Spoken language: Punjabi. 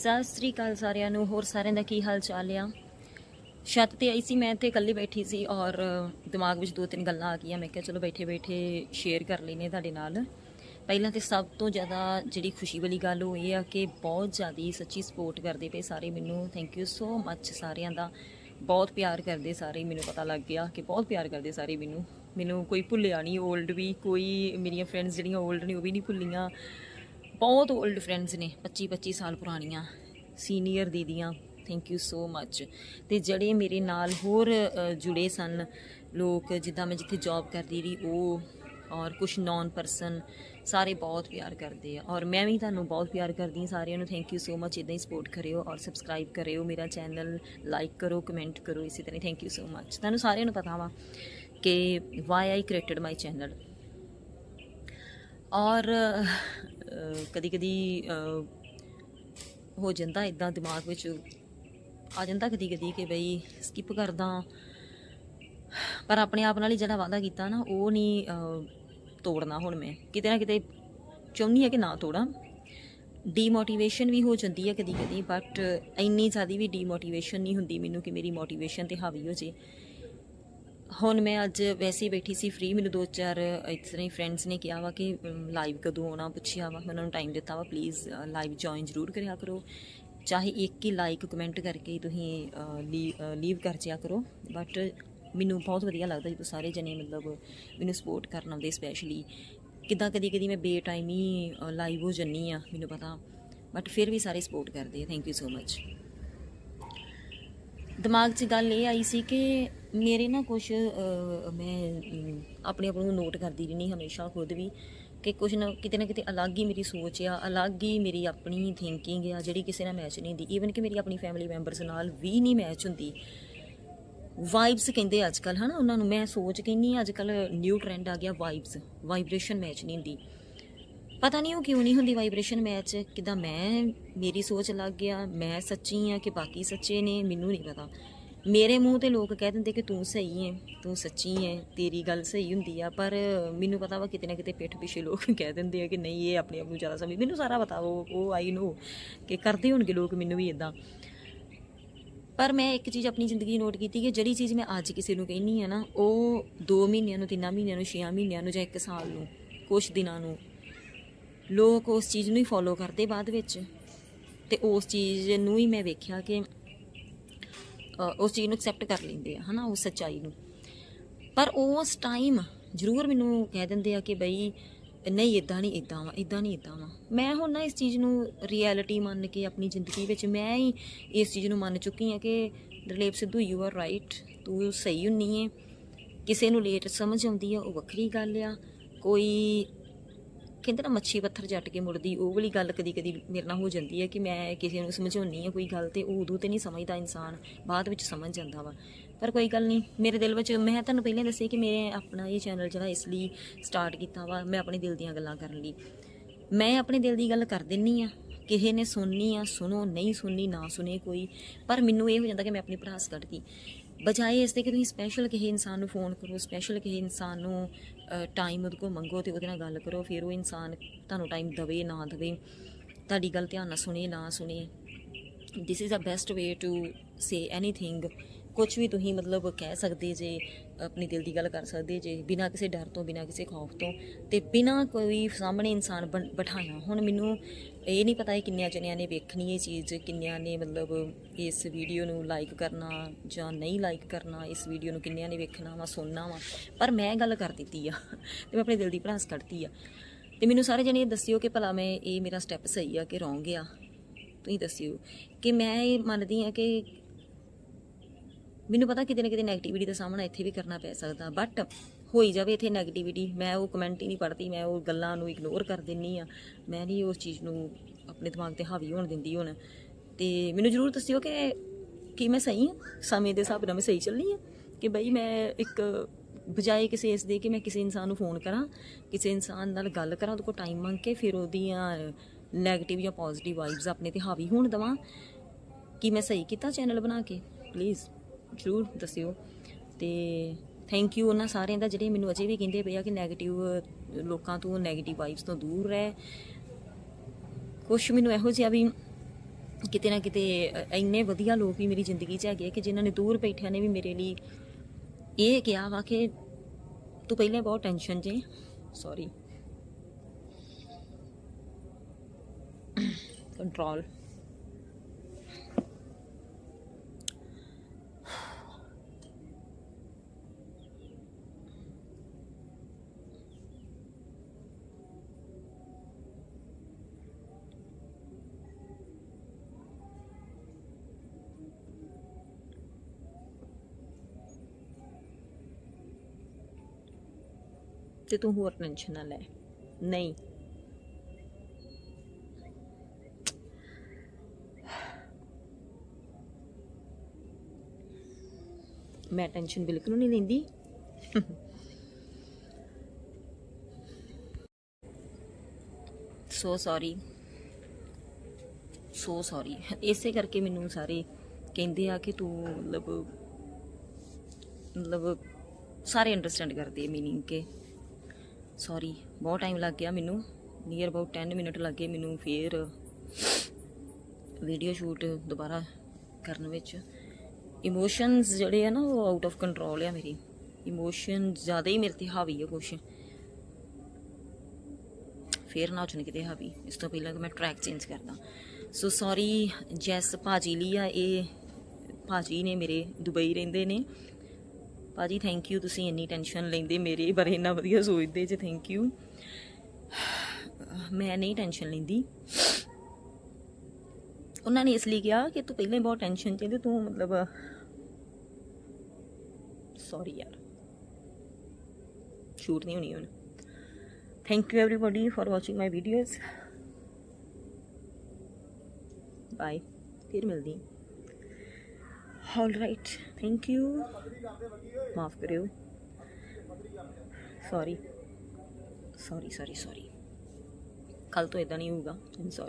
ਸਤਿ ਸ੍ਰੀ ਅਕਾਲ ਸਾਰਿਆਂ ਨੂੰ, ਹੋਰ ਸਾਰਿਆਂ ਦਾ ਕੀ ਹਾਲ ਚਾਲ ਆ? ਛੱਤ ਤੇ ਆਈ ਸੀ ਮੈਂ ਤੇ ਇਕੱਲੀ ਬੈਠੀ ਸੀ ਔਰ ਦਿਮਾਗ ਵਿੱਚ ਦੋ ਤਿੰਨ ਗੱਲਾਂ ਆ ਗਈਆਂ। ਮੈਂ ਕਿਹਾ ਚਲੋ ਬੈਠੇ ਬੈਠੇ ਸ਼ੇਅਰ ਕਰ ਲੈਨੇ ਤੁਹਾਡੇ ਨਾਲ। ਪਹਿਲਾਂ ਤੇ ਸਭ ਤੋਂ ਜ਼ਿਆਦਾ ਜਿਹੜੀ ਖੁਸ਼ੀ ਵਾਲੀ ਗੱਲ ਉਹ ਇਹ ਆ ਕਿ ਬਹੁਤ ਜ਼ਿਆਦਾ ਸੱਚੀ ਸਪੋਰਟ ਕਰਦੇ ਪਏ ਸਾਰੇ ਮੈਨੂੰ। ਥੈਂਕ ਯੂ ਸੋ ਮੱਚ ਸਾਰਿਆਂ ਦਾ। ਬਹੁਤ ਪਿਆਰ ਕਰਦੇ ਸਾਰੇ, ਮੈਨੂੰ ਪਤਾ ਲੱਗ ਗਿਆ ਕਿ ਬਹੁਤ ਪਿਆਰ ਕਰਦੇ ਸਾਰੇ ਮੈਨੂੰ। ਮੈਨੂੰ ਕੋਈ ਭੁੱਲਿਆ ਨਹੀਂ 올ਡ ਵੀ ਕੋਈ ਮੇਰੀਆਂ ਫਰੈਂਡਸ ਜਿਹੜੀਆਂ 올ਡ ਨੇ ਉਹ ਵੀ ਨਹੀਂ ਭੁੱਲੀਆਂ। ਬਹੁਤ 올ਡ ਫਰੈਂਡਸ ਨੇ 25 25 ਸਾਲ ਪੁਰਾਣੀਆਂ ਸੀਨੀਅਰ ਦੀਦੀਆਂ ਥੈਂਕ ਯੂ ਸੋ ਮੱਚ ਤੇ ਜਿਹੜੇ ਮੇਰੇ ਨਾਲ ਹੋਰ ਜੁੜੇ ਸਨ, ਲੋਕ, ਜਿੱਦਾਂ ਮੈਂ ਜਿੱਥੇ ਜੌਬ ਕਰਦੀ ਰਹੀ, ਉਹ ਔਰ ਕੁਝ ਨੌਨ ਪਰਸਨ ਸਾਰੇ ਬਹੁਤ ਪਿਆਰ ਕਰਦੇ ਆ। ਔਰ ਮੈਂ ਵੀ ਤੁਹਾਨੂੰ ਬਹੁਤ ਪਿਆਰ ਕਰਦੀ ਹਾਂ ਸਾਰਿਆਂ ਨੂੰ ਥੈਂਕ ਯੂ ਸੋ ਮੱਚ ਇਦਾਂ ਹੀ ਸਪੋਰਟ ਕਰਿਓ ਔਰ ਸਬਸਕ੍ਰਾਈਬ ਕਰਿਓ ਮੇਰਾ ਚੈਨਲ ਲਾਈਕ ਕਰੋ ਕਮੈਂਟ ਕਰੋ, ਇਸੇ ਤਰ੍ਹਾਂ ਥੈਂਕ ਯੂ ਸੋ ਮੱਚ ਤੁਹਾਨੂੰ ਸਾਰਿਆਂ ਨੂੰ ਪਤਾ ਵਾ ਕਿ why I created my channel ਔਰ ਕਦੀ ਕਦੀ ਹੋ ਜਾਂਦਾ ਇਦਾਂ ਦਿਮਾਗ ਵਿੱਚ, ਆ ਜਾਂਦਾ ਕਦੀ ਕਦੀ ਕਿ ਬਈ ਸਕਿਪ ਕਰਦਾ। ਪਰ ਆਪਣੇ ਆਪ ਨਾਲ ਹੀ ਜਿਹੜਾ ਵਾਅਦਾ ਕੀਤਾ ਨਾ, ਉਹ ਨਹੀਂ ਤੋੜਨਾ ਹੁਣ ਮੈਂ। ਕਿਤੇ ਨਾ ਕਿਤੇ ਚਾਹੁੰਦੀ ਆ ਕਿ ਨਾ ਤੋੜਾਂ। ਡੀਮੋਟੀਵੇਸ਼ਨ ਵੀ ਹੋ ਜਾਂਦੀ ਹੈ ਕਦੀ ਕਦੀ ਬਟ ਇੰਨੀ ਜ਼ਿਆਦਾ ਵੀ ਡੀਮੋਟੀਵੇਸ਼ਨ ਨਹੀਂ ਹੁੰਦੀ ਮੈਨੂੰ ਕਿ ਮੇਰੀ ਮੋਟੀਵੇਸ਼ਨ ਤੇ ਹਾਵੀ ਹੋ ਜੇ। ਹੁਣ ਮੈਂ ਅੱਜ ਵੈਸੇ ਹੀ ਬੈਠੀ ਸੀ ਫ੍ਰੀ ਮੈਨੂੰ ਦੋ ਚਾਰ ਇਸ ਤਰ੍ਹਾਂ ਹੀ ਫਰੈਂਡਸ ਨੇ ਕਿਹਾ ਵਾ ਕਿ ਲਾਈਵ ਕਦੋਂ ਆਉਣਾ ਪੁੱਛਿਆ ਵਾ, ਮੈਂ ਉਹਨਾਂ ਨੂੰ ਟਾਈਮ ਦਿੱਤਾ ਵਾ ਪਲੀਜ਼ ਲਾਈਵ ਜੁਆਇਨ ਜ਼ਰੂਰ ਕਰਿਆ ਕਰੋ। ਚਾਹੇ ਇੱਕ ਹੀ ਲਾਈਕ ਕਮੈਂਟ ਕਰਕੇ ਹੀ ਤੁਸੀਂ ਲੀਵ ਕਰ ਜਿਆ ਕਰੋ ਬਟ ਮੈਨੂੰ ਬਹੁਤ ਵਧੀਆ ਲੱਗਦਾ ਜਦੋਂ ਸਾਰੇ ਜਣੇ ਮਤਲਬ ਮੈਨੂੰ ਸਪੋਰਟ ਕਰਨ ਆਉਂਦੇ ਸਪੈਸ਼ਲੀ ਕਿੱਦਾਂ ਕਦੀ ਕਦੀ ਮੈਂ ਬੇ ਟਾਈਮ ਹੀ ਲਾਈਵ ਹੋ ਜੰਨੀ ਆ ਮੈਨੂੰ ਪਤਾ ਬਟ ਫਿਰ ਵੀ ਸਾਰੇ ਸਪੋਰਟ ਕਰਦੇ ਆ ਥੈਂਕ ਯੂ ਸੋ ਮਚ ਦਿਮਾਗ 'ਚ ਗੱਲ ਇਹ ਆਈ ਸੀ ਕਿ ਮੇਰੇ ਨਾ ਕੁਝ ਮੈਂ ਆਪਣੇ ਆਪ ਨੂੰ ਨੋਟ ਕਰਦੀ ਰਹਿੰਦੀ ਹਮੇਸ਼ਾ ਖੁਦ ਵੀ ਕਿ ਕੁਝ ਨਾ ਕਿਤੇ ਨਾ ਕਿਤੇ ਅਲੱਗ ਹੀ ਮੇਰੀ ਸੋਚ ਆ, ਅਲੱਗ ਹੀ ਮੇਰੀ ਆਪਣੀ ਥਿੰਕਿੰਗ ਆ ਜਿਹੜੀ ਕਿਸੇ ਨਾਲ ਮੈਚ ਨਹੀਂ ਹੁੰਦੀ। ਈਵਨ ਕਿ ਮੇਰੀ ਆਪਣੀ ਫੈਮਿਲੀ ਮੈਂਬਰਸ ਨਾਲ ਵੀ ਨਹੀਂ ਮੈਚ ਹੁੰਦੀ। ਵਾਈਬਸ ਕਹਿੰਦੇ ਅੱਜ ਕੱਲ ਹਨਾ, ਉਹਨਾਂ ਨੂੰ ਮੈਂ ਸੋਚ ਕਹਿੰਨੀ ਅੱਜ ਕੱਲ ਨਿਊ ਟ੍ਰੈਂਡ ਆ ਗਿਆ ਵਾਈਬਸ ਵਾਈਬ੍ਰੇਸ਼ਨ ਮੈਚ ਨਹੀਂ ਹੁੰਦੀ। ਪਤਾ ਨਹੀਂ ਉਹ ਕਿਉਂ ਨਹੀਂ ਹੁੰਦੀ ਵਾਈਬ੍ਰੇਸ਼ਨ ਮੈਚ ਕਿਦਾਂ ਮੈਂ, ਮੇਰੀ ਸੋਚ ਲੱਗ ਗਿਆ ਮੈਂ ਸੱਚੀ ਆ ਕਿ ਬਾਕੀ ਸੱਚੇ ਨੇ, ਮੈਨੂੰ ਨਹੀਂ ਪਤਾ। ਮੇਰੇ ਮੂੰਹ ਤੇ ਲੋਕ ਕਹਿ ਦਿੰਦੇ ਕਿ ਤੂੰ ਸਹੀ ਹੈ ਤੂੰ ਸੱਚੀ ਹੈ ਤੇਰੀ ਗੱਲ ਸਹੀ ਹੁੰਦੀ ਆ, ਪਰ ਮੈਨੂੰ ਪਤਾ ਵਾ ਕਿਤੇ ਨਾ ਕਿਤੇ ਪਿੱਠ ਪਿੱਛੇ ਲੋਕ ਕਹਿ ਦਿੰਦੇ ਆ ਕਿ ਨਹੀਂ, ਇਹ ਆਪਣੇ ਆਪ ਨੂੰ ਜ਼ਿਆਦਾ ਸਮਝ, ਮੈਨੂੰ ਸਾਰਾ ਪਤਾ ਉਹ ਉਹ ਆਈ ਨੋ ਕਿ ਕਰਦੇ ਹੋਣਗੇ ਲੋਕ ਮੈਨੂੰ ਵੀ ਇਦਾਂ ਪਰ ਮੈਂ ਇੱਕ ਚੀਜ਼ ਆਪਣੀ ਜ਼ਿੰਦਗੀ ਨੋਟ ਕੀਤੀ ਕਿ ਜਿਹੜੀ ਚੀਜ਼ ਮੈਂ ਅੱਜ ਕਿਸੇ ਨੂੰ ਕਹਿਨੀ ਆ ਨਾ, ਉਹ 2 ਮਹੀਨਿਆਂ ਨੂੰ 3 ਮਹੀਨਿਆਂ ਨੂੰ 6 ਮਹੀਨਿਆਂ ਨੂੰ ਜਾਂ 1 ਸਾਲ ਨੂੰ ਕੁਝ ਦਿਨਾਂ ਨੂੰ, ਲੋਕ ਉਸ ਚੀਜ਼ ਨੂੰ ਹੀ ਫੋਲੋ ਕਰਦੇ ਬਾਅਦ ਵਿੱਚ। ਤੇ ਉਸ ਚੀਜ਼ ਨੂੰ ਹੀ ਮੈਂ ਵੇਖਿਆ ਕਿ ਉਸ ਚੀਜ਼ ਨੂੰ ਐਕਸੈਪਟ ਕਰ ਲੈਂਦੇ ਆ, ਹਨਾ ਉਸ ਸੱਚਾਈ ਨੂੰ। ਪਰ ਉਸ ਟਾਈਮ ਜ਼ਰੂਰ ਮੈਨੂੰ ਕਹਿ ਦਿੰਦੇ ਆ ਕਿ ਬਈ, ਨਹੀਂ ਇਦਾਂ ਨਹੀਂ ਇਦਾਂ ਵਾ ਇਦਾਂ ਨਹੀਂ ਇਦਾਂ ਵਾ। ਮੈਂ ਹੁਣ ਨਾ ਇਸ ਚੀਜ਼ ਨੂੰ ਰਿਐਲਿਟੀ ਮੰਨ ਕੇ ਆਪਣੀ ਜ਼ਿੰਦਗੀ ਵਿੱਚ ਮੈਂ ਹੀ ਇਸ ਚੀਜ਼ ਨੂੰ ਮੰਨ ਚੁੱਕੀ ਹਾਂ ਕਿ Dalep Sidhu you are right ਤੂੰ ਸਹੀ ਹੁੰਨੀ ਹੈ ਕਿਸੇ ਨੂੰ ਲੇਟ ਸਮਝ ਆਉਂਦੀ ਆ, ਉਹ ਵੱਖਰੀ ਗੱਲ ਆ। ਕੋਈ ਕਹਿੰਦੇ ਨਾ ਮੱਛੀ ਪੱਥਰ ਜੱਟ ਕੇ ਮੁੜਦੀ, ਉਹ ਵਾਲੀ ਗੱਲ ਕਦੀ ਕਦੀ ਮੇਰੇ ਨਾਲ ਹੋ ਜਾਂਦੀ ਹੈ ਕਿ ਮੈਂ ਕਿਸੇ ਨੂੰ ਸਮਝਾਉਣੀ ਆ ਕੋਈ ਗੱਲ ਤੇ ਉਹ ਉਦੋਂ ਤੇ ਨਹੀਂ ਸਮਝਦਾ ਇਨਸਾਨ, ਬਾਅਦ ਵਿੱਚ ਸਮਝ ਜਾਂਦਾ ਵਾ। ਪਰ ਕੋਈ ਗੱਲ ਨਹੀਂ, ਮੇਰੇ ਦਿਲ ਵਿੱਚ ਮੈਂ ਤੁਹਾਨੂੰ ਪਹਿਲਾਂ ਦੱਸਿਆ ਕਿ ਮੇਰੇ ਆਪਣਾ ਇਹ ਚੈਨਲ ਜਿਹੜਾ ਇਸ ਲਈ ਸਟਾਰਟ ਕੀਤਾ ਵਾ, ਮੈਂ ਆਪਣੇ ਦਿਲ ਦੀਆਂ ਗੱਲਾਂ ਕਰਨ ਲਈ। ਮੈਂ ਆਪਣੇ ਦਿਲ ਦੀ ਗੱਲ ਕਰ ਦਿੰਨੀ ਆ ਕਿਸੇ ਨੇ ਸੁਣਨੀ ਆ, ਸੁਣੋ, ਨਹੀਂ ਸੁਣਨੀ, ਨਾ ਸੁਣੇ ਕੋਈ, ਪਰ ਮੈਨੂੰ ਇਹ ਹੋ ਜਾਂਦਾ ਕਿ ਮੈਂ ਆਪਣੀ ਭੜਾਸ ਕੱਢਦੀ ਬਜਾਏ ਇਸ ਦੇ ਕਿ ਤੁਸੀਂ ਸਪੈਸ਼ਲ ਕਿਸੇ ਇਨਸਾਨ ਨੂੰ ਫੋਨ ਕਰੋ ਸਪੈਸ਼ਲ ਕਿਸੇ ਇਨਸਾਨ ਨੂੰ ਟਾਈਮ ਉਹਦੇ ਕੋਲ ਮੰਗੋ ਤੇ ਉਹਦੇ ਨਾਲ ਗੱਲ ਕਰੋ, ਫਿਰ ਉਹ ਇਨਸਾਨ ਤੁਹਾਨੂੰ ਟਾਈਮ ਦਵੇ ਨਾ ਦਵੇ। ਤੁਹਾਡੀ ਗੱਲ ਧਿਆਨ ਨਾਲ ਸੁਣੇ, ਨਾ ਸੁਣੇ। This is the best way to say anything ਕੁਝ ਵੀ ਤੁਸੀਂ ਮਤਲਬ ਕਹਿ ਸਕਦੇ ਜੇ, ਆਪਣੀ ਦਿਲ ਦੀ ਗੱਲ ਕਰ ਸਕਦੇ ਜੇ, ਬਿਨਾਂ ਕਿਸੇ ਡਰ ਤੋਂ, ਬਿਨਾਂ ਕਿਸੇ ਖੌਫ ਤੋਂ ਤੇ ਬਿਨਾਂ ਕੋਈ ਸਾਹਮਣੇ ਇਨਸਾਨ ਬਣ- ਬਿਠਾਇਆ। ਹੁਣ ਮੈਨੂੰ ਇਹ ਨਹੀਂ ਪਤਾ ਇਹ ਕਿੰਨਿਆਂ ਜਣਿਆਂ ਨੇ ਵੇਖਣੀ ਇਹ ਚੀਜ਼, ਕਿੰਨਿਆਂ ਨੇ ਮਤਲਬ ਇਸ ਵੀਡੀਓ ਨੂੰ ਲਾਈਕ ਕਰਨਾ ਜਾਂ ਨਹੀਂ ਲਾਈਕ ਕਰਨਾ, ਇਸ ਵੀਡੀਓ ਨੂੰ ਕਿੰਨਿਆਂ ਨੇ ਵੇਖਣਾ ਵਾ, ਸੁਣਨਾ ਵਾ। ਪਰ ਮੈਂ ਗੱਲ ਕਰ ਦਿੱਤੀ ਆ ਤੇ ਮੈਂ ਆਪਣੇ ਦਿਲ ਦੀ ਭੜਾਸ ਕੱਢਤੀ ਆ। ਤੇ ਮੈਨੂੰ ਸਾਰੇ ਜਣੇ ਦੱਸਿਓ ਕਿ ਭਲਾ ਮੈਂ, ਇਹ ਮੇਰਾ ਸਟੈਪ ਸਹੀ ਆ ਕਿ ਰੋਂਗ ਆ? ਤੁਸੀਂ ਦੱਸਿਓ ਕਿ ਮੈਂ ਇਹ ਮੰਨਦੀ ਆ ਕਿ ਮੈਨੂੰ ਪਤਾ ਕਿਤੇ ਨਾ ਕਿਤੇ ਨੈਗੇਟਿਵਿਟੀ ਦਾ ਸਾਹਮਣਾ ਇੱਥੇ ਵੀ ਕਰਨਾ ਪੈ ਸਕਦਾ ਬਟ ਹੋਈ ਜਾਵੇ ਇੱਥੇ 네ਗੇਟਿਵਿਟੀ ਮੈਂ ਉਹ ਕਮੈਂਟ ਹੀ ਨਹੀਂ ਪੜਦੀ ਮੈਂ ਉਹ ਗੱਲਾਂ ਨੂੰ ਇਗਨੋਰ ਕਰ ਦਿੰਨੀ ਆ। ਮੈਂ ਨਹੀਂ ਉਸ ਚੀਜ਼ ਨੂੰ ਆਪਣੇ ਦਿਮਾਗ ਤੇ ਹਾਵੀ ਹੋਣ ਦਿੰਦੀ ਹੁਣ। ਤੇ ਮੈਨੂੰ ਜ਼ਰੂਰ ਦੱਸਿਓ ਕਿ ਕੀ ਮੈਂ ਸਹੀ ਹਾਂ? ਸਮੇਂ ਦੇ ਹਿਸਾਬ ਨਾਲ ਮੈਂ ਸਹੀ ਚੱਲਣੀ ਆ? ਕਿ ਬਈ ਮੈਂ ਇੱਕ ਬਜਾਏ ਕਿਸੇ ਇਸ ਦੇ ਕਿ ਮੈਂ ਕਿਸੇ ਇਨਸਾਨ ਨੂੰ ਫੋਨ ਕਰਾਂ, ਕਿਸੇ ਇਨਸਾਨ ਨਾਲ ਗੱਲ ਕਰਾਂ, ਉਹਦੇ ਕੋਲ ਟਾਈਮ ਮੰਗ ਕੇ ਫਿਰ ਉਹਦੀਆਂ ਨੈਗੇਟਿਵ ਜਾਂ ਪੋਜ਼ਿਟਿਵ ਵਾਈਬਸ ਆਪਣੇ ਤੇ ਹਾਵੀ ਹੋਣ ਦਵਾਂ। ਕਿ ਮੈਂ ਸਹੀ ਕੀਤਾ ਚੈਨਲ ਬਣਾ ਕੇ? ਪਲੀਜ਼ ਜ਼ਰੂਰ ਦੱਸਿਓ। ਤੇ ਥੈਂਕ ਯੂ ਉਹਨਾਂ ਸਾਰਿਆਂ ਦਾ ਜਿਹੜੇ ਮੈਨੂੰ ਅਜੇ ਵੀ ਕਹਿੰਦੇ ਪਏ ਆ ਕਿ 네ਗੇਟਿਵ ਲੋਕਾਂ ਤੋਂ 네ਗੇਟਿਵ ਵਾਈਬਸ ਤੋਂ ਦੂਰ ਰਹਿ। ਕੁਛ ਮੈਨੂੰ ਇਹੋ ਜਿਹਾ ਵੀ ਕਿਤੇ ਨਾ ਕਿਤੇ ਇੰਨੇ ਵਧੀਆ ਲੋਕ ਵੀ ਮੇਰੀ ਜ਼ਿੰਦਗੀ 'ਚ ਹੈਗੇ ਆ ਕਿ ਜਿਨ੍ਹਾਂ ਨੇ ਦੂਰ ਬੈਠਿਆਂ ਨੇ ਵੀ ਮੇਰੇ ਲਈ ਇਹ ਕਿਹਾ ਵਾ ਕਿ ਤੂੰ ਪਹਿਲੇ ਬਹੁਤ ਟੈਨਸ਼ਨ 'ਚ ਸੌਰੀ ਕੰਟਰੋਲ ਤੇ ਤੂੰ ਹੋਰ ਟੈਨਸ਼ਨ ਨਾ ਲੈ। ਨਹੀਂ। ਮੈਂ ਟੈਨਸ਼ਨ ਬਿਲਕੁਲ ਨਹੀਂ ਲੈਂਦੀ ਸੋ ਸੌਰੀ ਸੋ ਸੌਰੀ ਇਸੇ ਕਰਕੇ ਮੈਨੂੰ ਸਾਰੇ ਕਹਿੰਦੇ ਆ ਕਿ ਤੂੰ ਮਤਲਬ ਮਤਲਬ ਸਾਰੇ ਅੰਡਰਸਟੈਂਡ ਕਰਦੇ ਮੀਨਿੰਗ ਕਿ ਸੌਰੀ ਬਹੁਤ ਟਾਈਮ ਲੱਗ ਗਿਆ ਮੈਨੂੰ। ਨੀਅਰ ਅਬਾਊਟ 10 ਮਿੰਟ ਲੱਗੇ ਮੈਨੂੰ ਫੇਰ ਵੀਡੀਓ ਸ਼ੂਟ ਦੁਬਾਰਾ ਕਰਨ ਵਿੱਚ। ਇਮੋਸ਼ਨਸ ਜਿਹੜੇ ਆ ਨਾ, ਉਹ ਆਊਟ ਆਫ ਕੰਟਰੋਲ ਆ ਮੇਰੀ। ਇਮੋਸ਼ਨ ਜ਼ਿਆਦਾ ਹੀ ਮੇਰੇ ਤੇ ਹਾਵੀ ਆ ਕੁਛ। ਫੇਰ ਨਾ ਚੁਣ ਕਿਤੇ ਹਾਵੀ ਇਸ ਤੋਂ ਪਹਿਲਾਂ ਕਿ ਮੈਂ ਟਰੈਕ ਚੇਂਜ ਕਰਦਾ। ਸੋ ਸੌਰੀ ਜੈਸ ਭਾਜੀ ਲਈ ਆ ਇਹ। ਭਾਜੀ ਨੇ ਮੇਰੇ, ਦੁਬਈ ਰਹਿੰਦੇ ਨੇ। ਭਾਜੀ ਥੈਂਕ ਯੂ ਤੁਸੀਂ ਇੰਨੀ ਟੈਨਸ਼ਨ ਲੈਂਦੇ ਮੇਰੇ ਬਾਰੇ, ਇੰਨਾ ਵਧੀਆ ਸੋਚਦੇ ਜੇ ਥੈਂਕ ਯੂ ਮੈਂ ਨਹੀਂ ਟੈਨਸ਼ਨ ਲੈਂਦੀ। ਉਹਨਾਂ ਨੇ ਇਸ ਲਈ ਕਿਹਾ ਕਿ ਤੂੰ ਪਹਿਲੇ ਬਹੁਤ ਟੈਨਸ਼ਨ ਚ ਤੇ ਤੂੰ ਮਤਲਬ ਸੌਰੀ ਯਾਰ। ਸ਼ੂਟ ਨਹੀਂ ਹੋਣੀ ਹੁਣ। Thank you everybody for watching my videos bye ਫਿਰ ਮਿਲਦੀ। ਹਾਂ ਆਲ ਰਾਈਟ ਥੈਂਕ ਯੂ ਮਾਫ ਕਰਿਓ ਸੌਰੀ ਸੌਰੀ ਸੌਰੀ ਸੌਰੀ ਕੱਲ ਤੋਂ ਇਦਾਂ ਨਹੀਂ ਹੋਊਗਾ ਸੌਰੀ